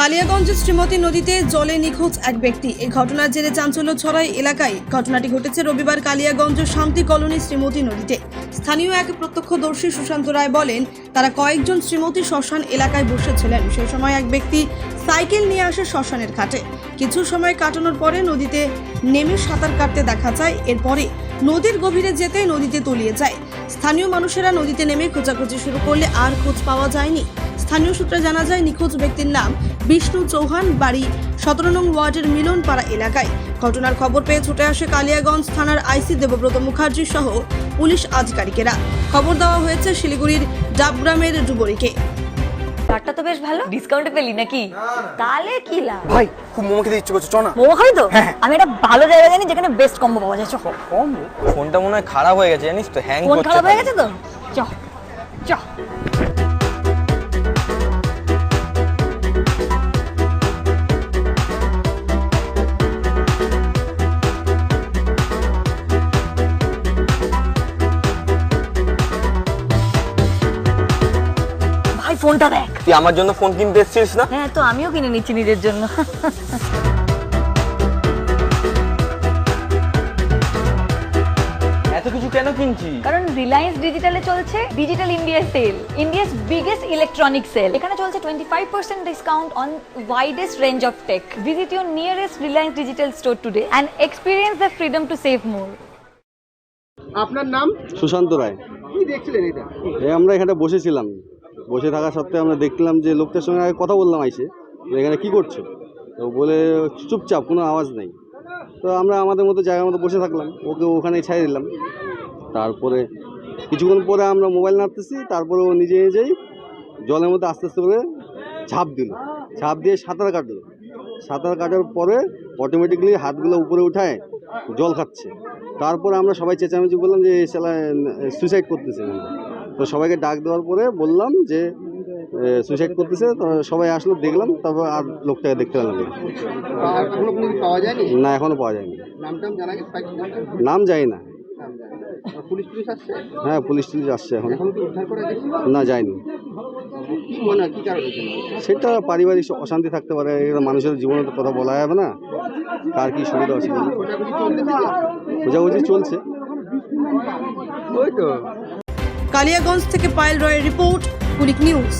কালিয়াগঞ্জের শ্রীমতী নদীতে জলে নিখোঁজ এক ব্যক্তি। এই ঘটনার জেরে চাঞ্চল্য ছড়ায় এলাকায়। ঘটনাটি ঘটেছে রবিবার কালিয়াগঞ্জ শান্তি কলোনি শ্রীমতী নদীতে। স্থানীয় এক প্রত্যক্ষদর্শী সুশান্ত রায় বলেন, তারা কয়েকজন শ্রীমতী শ্মশান এলাকায় বসেছিলেন। সেই সময় এক ব্যক্তি সাইকেল নিয়ে আসে শ্মশানের ঘাটে। কিছু সময় কাটানোর পরে নদীতে নেমে সাঁতার কাটতে দেখা যায়। এরপরে নদীর গভীরে যেতে নদীতে তলিয়ে যায়। স্থানীয় মানুষেরা নদীতে নেমে খোঁজাখুঁজি শুরু করলে আর খোঁজ পাওয়া যায়নি। স্থানীয় সূত্রে জানা যায় নিখোঁজ ব্যক্তির নাম বিষ্ণু চৌহান বাড়ি সতেরো নং ওয়ার্ডের মিলনপাড়া এলাকায়। ঘটনার খবর পেয়ে ছুটে আসে কালিয়াগঞ্জ থানার আইসি দেবব্রত মুখার্জি সহ পুলিশ আধিকারিকেরা। খবর দেওয়া হয়েছে শিলিগুড়ির ডাবগ্রামের ডুবরিকে। কার্ডটা তো বেশ ভালো। ডিসকাউন্টে পেলি নাকি? তাহলে কি লাভ? ভাই খুব মোমো খেতে ইচ্ছে করছে চ না। মোমো খাবি তো? আমি একটা ভালো জায়গা জানি যেখানে বেস্ট কম্বো পাওয়া যায় চ ফোনটা মনে হয় খারাপ হয়ে গেছে জানিস তো? হ্যাং ফোন খারাপ হয়ে গেছে তো? চ চ। ফোনটা দেখ। তুই আমার জন্য ফোন কিনতে এসেছিস না? হ্যাঁ তো আমিও কিনে নিচ্ছি নিজের জন্য। এত কিছু কেন কিনছিস? কারণ রিলায়েন্স ডিজিটালে চলছে digital India sale India's biggest electronic sale এখানে চলছে twenty five percent discount on widest range of tech visit your nearest Reliance digital store today and experience the freedom to save more আপনার নাম? সুশান্ত রায়। কি দেখছিলেন এটা? আমরা এখানে বসেছিলাম। বসে থাকা সত্ত্বেও আমরা দেখলাম যে লোকটার সঙ্গে আগে কথা বললাম আইসে এখানে কি করছ? তো বলে, চুপচাপ, কোনো আওয়াজ নেই। তো আমরা আমাদের মতো জায়গার মতো বসে থাকলাম, ওকে ওখানে ছাই দিলাম। তারপরে কিছুক্ষণ পরে আমরা মোবাইল নাড়তেছি, তারপরে ও নিজে নিজেই জলের মধ্যে আস্তে আস্তে করে ঝাঁপ দিল। ঝাঁপ দিয়ে সাঁতার কাটলো। সাঁতার কাটার পরে অটোমেটিকলি হাতগুলো উপরে উঠায় জল খাচ্ছে। তারপরে আমরা সবাই চেঁচামেচি বললাম যে সেলা সুইসাইড করতেছে। তো সবাইকে ডাক দেওয়ার পরে বললাম যে সুইসাইড করতেছে সবাই আসলো দেখলাম তারপর আর লোকটাকে দেখতে পেলাম না। এখনও পাওয়া যায়নি? এখনও পাওয়া যায়নি। নাম যাই না? হ্যাঁ পুলিশ টুলিশ আসছে এখন। না যায়নি। সেটা পারিবারিক অশান্তি থাকতে পারে মানুষের জীবনে তো কথা বলা যাবে না। কার কি সুবিধা অসুবিধা চলতেছে? বোঝাবুঝি চলছে। ওই তো। কালিয়াগঞ্জ থেকে পায়েল রয়ের রিপোর্ট কুলিক নিউজ